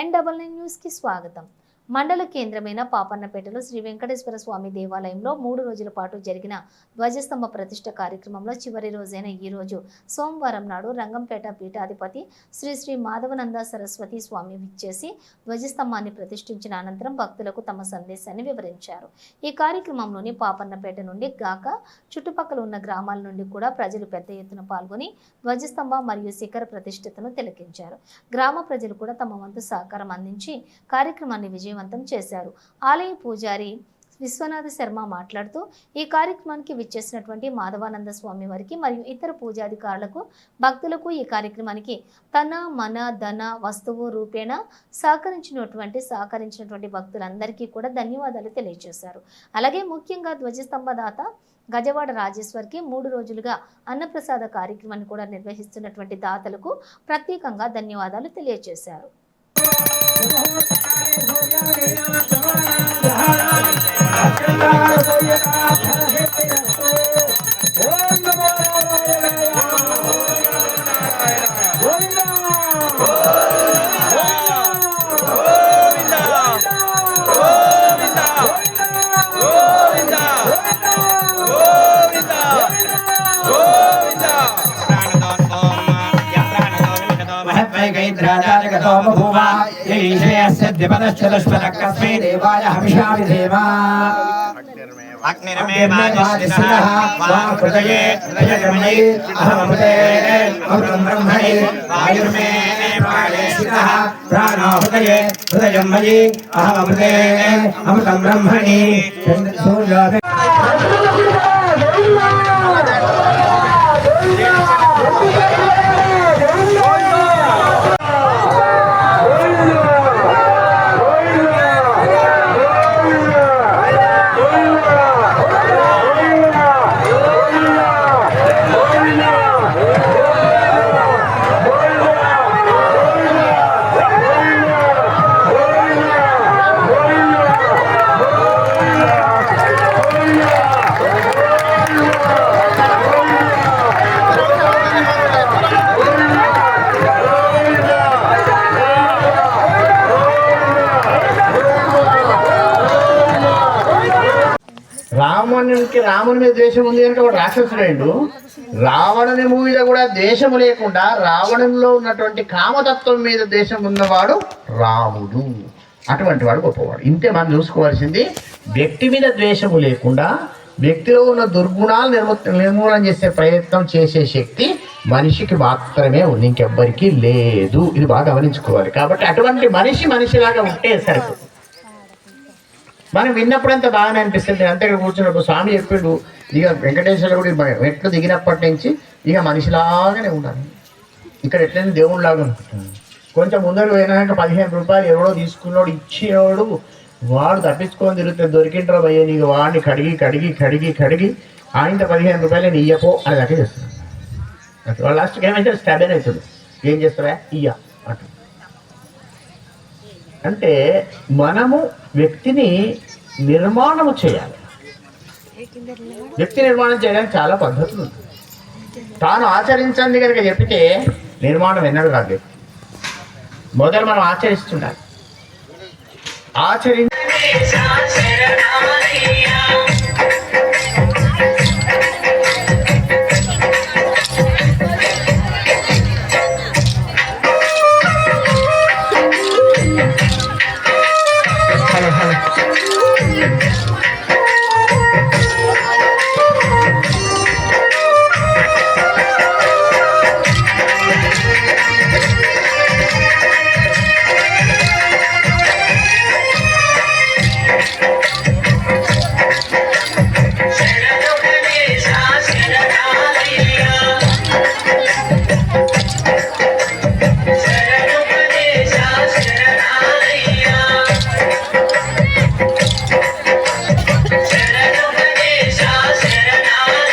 N double nine న్యూస్కి స్వాగతం. మండల కేంద్రమైన పాపన్నపేటలో శ్రీ వెంకటేశ్వర స్వామి దేవాలయంలో మూడు రోజుల పాటు జరిగిన ధ్వజస్తంభ ప్రతిష్ట కార్యక్రమంలో చివరి రోజైన ఈ రోజు సోమవారం నాడు రంగంపేట పీఠాధిపతి శ్రీ శ్రీ మాధవనంద సరస్వతి స్వామి విచ్చేసి ధ్వజస్తంభాన్ని ప్రతిష్ఠించిన అనంతరం భక్తులకు తమ సందేశాన్ని వివరించారు. ఈ కార్యక్రమంలోని పాపన్నపేట నుండి గాక చుట్టుపక్కల ఉన్న గ్రామాల నుండి కూడా ప్రజలు పెద్ద ఎత్తున పాల్గొని ధ్వజస్తంభ మరియు శిఖర ప్రతిష్ఠతను తిలకించారు. గ్రామ ప్రజలు కూడా తమ వంతు సహకారం అందించి కార్యక్రమాన్ని విజయవంతం చేశారు. ఆలయ పూజారి విశ్వనాథ శర్మ మాట్లాడుతూ ఈ కార్యక్రమానికి విచ్చేసినటువంటి మాధవానంద స్వామి వారికి మరియు ఇతర పూజాధికారులకు భక్తులకు ఈ కార్యక్రమానికి తన మన ధన వస్తువు రూపేణ సహకరించినటువంటి సహకరించినటువంటి భక్తులందరికీ కూడా ధన్యవాదాలు తెలియజేశారు. అలాగే ముఖ్యంగా ధ్వజస్తంభదాత గజవాడ రాజేశ్వర్కి మూడు రోజులుగా అన్నప్రసాద కార్యక్రమాన్ని కూడా నిర్వహిస్తున్నటువంటి దాతలకు ప్రత్యేకంగా ధన్యవాదాలు తెలియజేశారు. राधा महत्वैकैन्द्राजाजगतो बभूव यैषयस्य द्विपदश्चतुष्पदकस्मै देवाय हविषामि देवा अग्निर्मेवादिष्टिनः वाहृदये हृदयगमये अहमृते अमृतं ब्रह्मणि वायुर्मे प्राणे स्थितः प्राणो हृदये हृदयं मयि अहमृते अमृतं ब्रह्मणि सूर्योदय రావణునికి రాముని మీద ద్వేషం ఉంది అంటే వాడు రాక్షసుడు రావణుని మూవీలో కూడా దేశము లేకుండా రావణంలో ఉన్నటువంటి కామతత్వం మీద దేశం ఉన్నవాడు రాముడు. అటువంటి వాడు గొప్పవాడు. ఇంతే మనం చూసుకోవాల్సింది. వ్యక్తి మీద ద్వేషము లేకుండా వ్యక్తిలో ఉన్న దుర్గుణాలు నిర్మూ నిర్మూలన చేసే ప్రయత్నం చేసే శక్తి మనిషికి మాత్రమే ఉంది. ఇంకెవ్వరికీ లేదు. ఇది బాగా గమనించుకోవాలి. కాబట్టి అటువంటి మనిషి మనిషిలాగా ఉంటే సరిపోతుంది. మనం విన్నప్పుడు అంత బాగానే అనిపిస్తుంది. అంతే కూర్చున్నప్పుడు స్వామి చెప్పిండు ఇక వెంకటేశ్వర గుడి మెట్లు దిగినప్పటి నుంచి ఇక మనిషిలాగానే ఉన్నాను ఇక్కడ ఎట్లయినా దేవుడిలాగా ఉంటుంది కొంచెం ముందర పోయినాక పదిహేను రూపాయలు ఎవడో తీసుకున్నాడు ఇచ్చేవాడు వాడు తప్పించుకొని తిరిగితే దొరికింటారు భయ్య నీకు వాడిని కడిగి కడిగి కడిగి కడిగి ఆయన పదిహేను రూపాయలు నేను ఇయ్యపో అని దాకా చేస్తున్నాను లాస్ట్కి ఏమైతే స్టడీ అవుతుంది ఏం చేస్తారా ఇయ్య. అటు అంటే మనము వ్యక్తిని నిర్మాణము చేయాలి. వ్యక్తి నిర్మాణం చేయడానికి చాలా పద్ధతులు ఉంది తాను ఆచరించండి కనుక చెప్తే నిర్మాణం ఎన్నడూ కాదు. మొదలు మనం ఆచరిస్తుండాలి. ఆచరించ